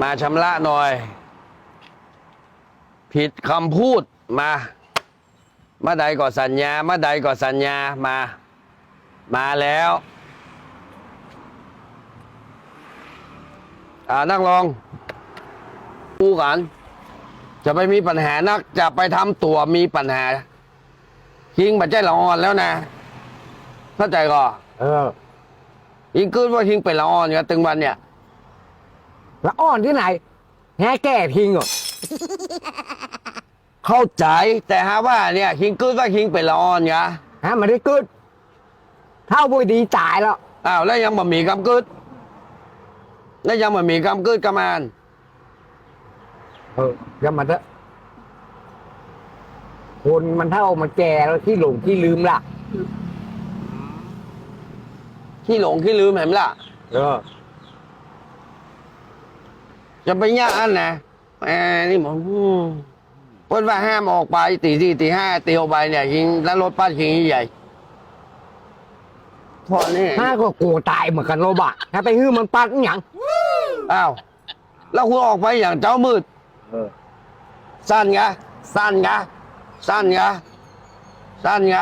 มาชำระหน่อย ผิดคำพูดมามาใดก็สัญญามาใดก็สัญญามา มาแล้วอ่านั่งลองพูดกัน จะไปมีปัญหานัก จะไปทำตัวมีปัญหายิงบัจใจละอ่อนแล้วนะเข้าใจก่อเออยิงขึ้นว่ายิงเป็นละอ่อนกันตึงวันเนี่ย แล้วอ่อนที่ไหนแฮแก่พิงเหรอเข้าใจแต่ฮะว่าเนี่ยคิงกึ้ว่าคิงเป็นละอ่อนไงฮะมันได้กึดเท่าบุยดีจ่ายแล้วอ้าวแล้วยังบะหมี่กำกึดแล้วยังบะหมี่กำกึดกำมานเออยังมันเถอะคนมันเท่ามันแก่แล้วที่หลงที่ลืมล่ะขี้หลงขี้ลืมเห็นไหมล่ะเออ จะไปย่าอันนะแหมนี่ผมอืมเพิ่นว่าห้ามออกไปตีสี่ตีห้าตีออกไปเนี่ยยิงแล้วรถป้ายิงใหญ่พอนี่ห้าก็โกรธตายเหมือนกันโรบะถ้าไปฮื้อมันปัดอหย่างอ้าวแล้วคุณออกไปอย่างเจ้ามืดเออสั้นไงสั้นไงสั้นไงสั้นไง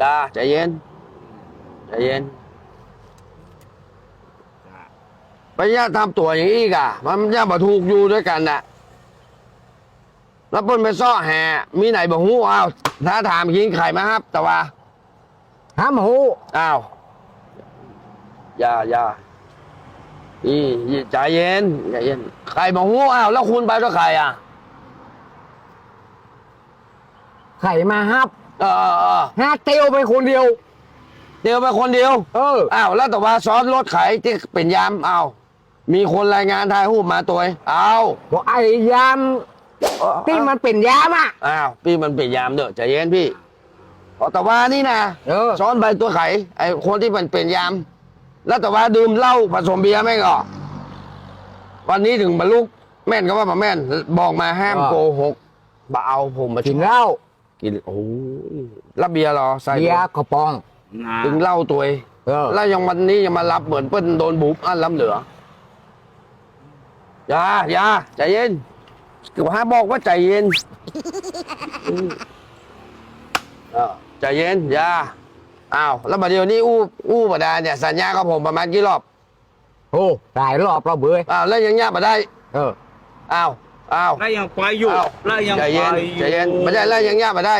จ้าใจเย็นใจเย็น ไปย่าทำตัวอย่างนี้อีกอะมันย่าบ่ถูกอยู่ด้วยกันน่ะแล้วเปิ้นไปซ่อแห่มีไหนบ่ฮู้อ้าวถ้าถามกินไข่มาครับ แต่ว่าห้ามหูอ้าวอย่าอย่าอีอีใจเย็นใจเย็นใครบ่ฮู้อ้าวแล้วคุณไปด้วยใครอะไข่มาฮับ เออเออเออห้าเตียวไปคนเดียว เดียวไปคนเดียว เออ อ้าวแล้วแต่ว่าซ้อนรถไขที่เป็นยามอ้าว มีคนรายงานทายหูปมาตัวเองอ้าวบอกไอ้ยามที่มันเป็นยามอะอ้าวพี่มันเป็นยามเด้อใจเย็นพี่เพราะแต่ว่านี่นะเออซ้อนใบตัวไขไอ้คนที่มันเป็นยาม แล้วแต่ว่าดื่มเหล้าผสมเบียร์ไม่งก็วันนี้ถึงบรรลุแม่นก็ว่ามาแม่น บอกมาห้ามอ่าโกหกบ่เอาผมมากินเหล้ากินโอ้ยแล้วเบียร์เหรอใส่เบียร์กระป๋องถึงเหล้าตัวเองเออแล้วยังวันนี้ยังมารับเหมือนเปิ้นโดนบุบอันล้ำเหลือ อย่าอย่าใจเย็นกูหาบอกว่าใจเย็นอืมเออใจเย็นอย่าอ้าวแล้วบัดเดี๋ยวนี้อู้อู้บดาเนี่ยสัญญากับผมประมาณกี่รอบโอ้หลายรอบเราเบื่ออ้าวแล้วยังย่ามาได้เอออ้าวอ้าวแล้วยังไปอยู่อ้าวแล้วยังใจไปเย็นอยู่ใจเย็นไม่ได้แล้วยังย่ามาได้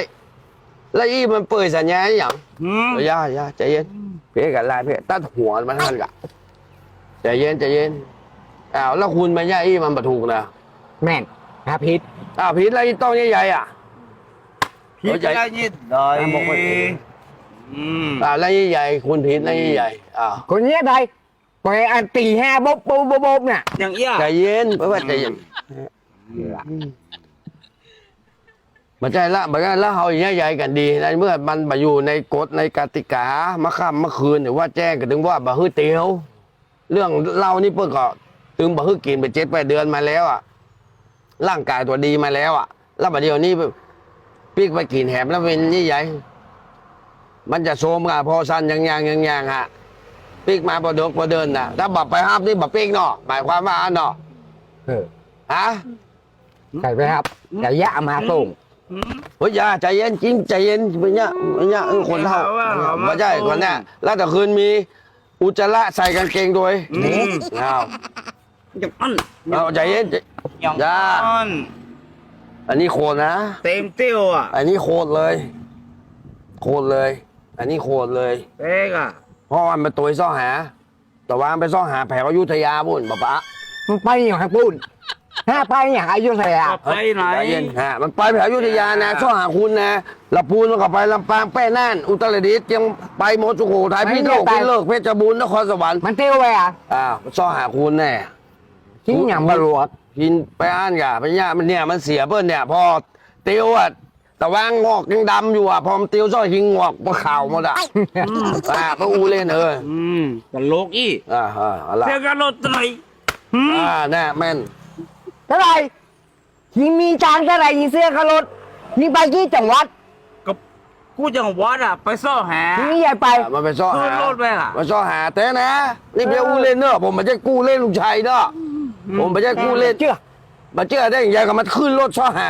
แล้วอีมันเปิดสัญญาอหย่าง หืมอย่าอย่าใจเย็นเพ่กันลายเพ่ตัดหัวมันทันกะใจเย็นใจเย็น อ้าวแล้วคุณมาย่าอีมันประถูกนะแม่นฮาพิษอ้าวผิดแล้วอีต้องใหญ่ๆอะ พี่จะยินได้อะบอกไว้อืมอ้าวแล้วใหญ่ๆคุณผิดแล้วใหญ่ๆอ้าวคนเนี้ยใดไปอันตีห้าบ๊บบ๊บบ๊บบ๊บเนี่ยอย่างเอี้ยใจเย็นเพราะว่าใจเย็นมันใจละมันก็แล้วเขาอย่างใหญ่ๆกันดีในเมื่อมันมาอยู่ในกฎในกติกามาค่ำเมื่อคืนหรือว่าแจ้งกันถึงว่าบะฮื้อเตียว เรื่องเล่านี่เพิ่งก็ ถึงบะฮื้อกินไปเจ็ดแปดเดือนมาแล้วอะร่างกายตัวดีมาแล้วอะ แล้วบัดเดี๋ยวนี้ปีกไปกินแหมแล้วเป็นนี่ใหญ่ มันจะโซมกับพอสันยังยังยังยังฮะปีกมาประดกประเดินนะถ้าบับไปห้ามนี่บับปีกเนาะหมายความว่าอันเนาะเออฮะไก่ไปครับไก่ยะมาส่งหืมเฮ้ยอย่าใจเย็นจริงใจเย็นไม่เนี่ยไม่เนี่ยเออคนเท่าไม่เอาว่าเอามาไม่ใช่คนเนี่ยแล้วแต่คืนมีอุจจาระใส่กางเกงด้วยอืมเอา อย่างนั้นเอาใจเย็นใจอย่างอย่านั้นอันนี้โคตรนะ เต็มเตี้ยวอะ อันนี้โคตรเลย โคตรเลย อันนี้โคตรเลยเป๊กอะเพราะว่ามันไปตัวซ่อหา แต่ว่ามันไปซ่อหาแผงอยุธยาบุญป๊าป๊ามันไปอย่างไรปุ้นห้าไปอย่างอายุเท่าไหร่อะไปไหนใจเย็นฮะมันไปแผงอยุธยานะซ่อหาคุณนะลำพูนมันก็ไปลำปางแป้น่าน อุตรดิตถ์ยังไปหมดสุโขทัยพี่โลกพี่เลิกเพชรบูรณ์นครสวรรค์มันเตี้ยวไปอะอ้าวซ่อหาคุณแน่ ที่อย่างบรวดกินไปอ่านกะไปย่ามันเนี่ยมันเสียเปิ้นเนี่ยพอเตียวอะแต่ว่างอกยังดำอยู่อะพอมันเตียวซ่อหิงงอกมาข่าวหมดอะอ่าก็อูเล่นเอออืมตลกอีอ่าอ่าอะไรเท่กันรถไหนหืมอ่าแน่แม่นเท่าไหร่ยิงมีจานเท่าไหร่ยิงเสื้อขรถยิงไปกี่จังหวัดกับกูจังหวัดอะไปซ่อหายิงนี่ใหญ่ไปอ่ามันไปซ่อหาขึ้นรถไปล่ะมันซ่อหาแต่นะนี่เพียอูเล่นเนอะผมมันจะกู้เล่นลูกชายเนอะ ผมไม่ใช่กู้เล่นเชื่อมาเจอได้ยังไงก็มันขึ้นรถช่อหา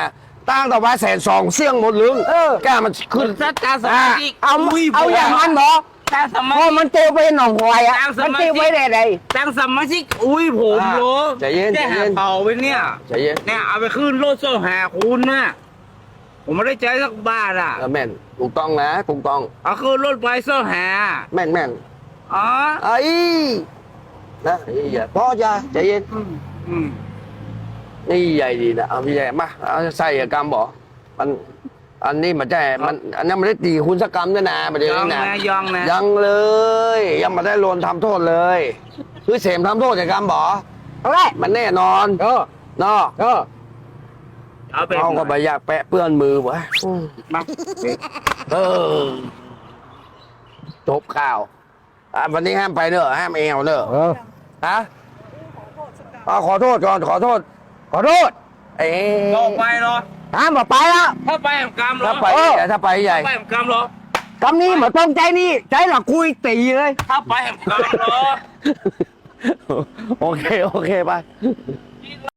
ตั้งแต่ว่าแสนสองเสี่ยงหมดลึงเออกล้ามันขึ้นถ้าตาสมาชิกเอายเอาอย่างนั้นเหรอตาสมาพอชิกมันเจอไปหนองหอยอะตามสมาชิกมันเจอไว้ได้ไรตั้งสมาชิกอุ้ยผมอ่าโลใจเย็นแค่ใจเย็หานเผาไปเนี่ยใจเย็นเนี่ยเอาไปขึ้นรถโซ่หาคุณน่ะผมไม่ได้ใจสักบาทอะเออแม่นถูกต้องนะถูกต้องเอาขึ้นรถไปโซ่หาแม่นแม่นอ๋อไอ้ นะไอ้อย่าพ่ออย่าใจเย็นอืมอืมนี่ใหญ่ดีนะเอาพี่ใหญ่มาเอาใส่กรรมบอกมัน อันนี้มันใช่มันอันนั้นมันได้ตีคุณสกรรมด้วยนะประเดี๋ยวยองนี้นะนะยองนะยังเลย ยังมาได้โลนทำโทษเลย คือเสมทำโทษจากกรรมบอกเอาไรมันแน่นอนเออเนาะเออเอาไปเอาก็ไปอยากแปะเปื้อนมือวะอืมมา เออจบข่าว อะวันนี้ห้ามไปเนอะห้ามเอวเนอะเออฮะอะขอโทษก่อนขอโทษ ขอโทษเอ๊ลงไปเหรอ ห้ามบอกไปแล้วถ้าไปแห่งกรรมเหรอถ้าไปเออใหญ่ถ้าไปใหญ่ถ้าไปแห่งกรรมเหรอ คำนี้มาต้องใจนี่ใจหลักคุยตีเลย ถ้าไปแห่งกรรมเหรอ โอเค โอเค ไป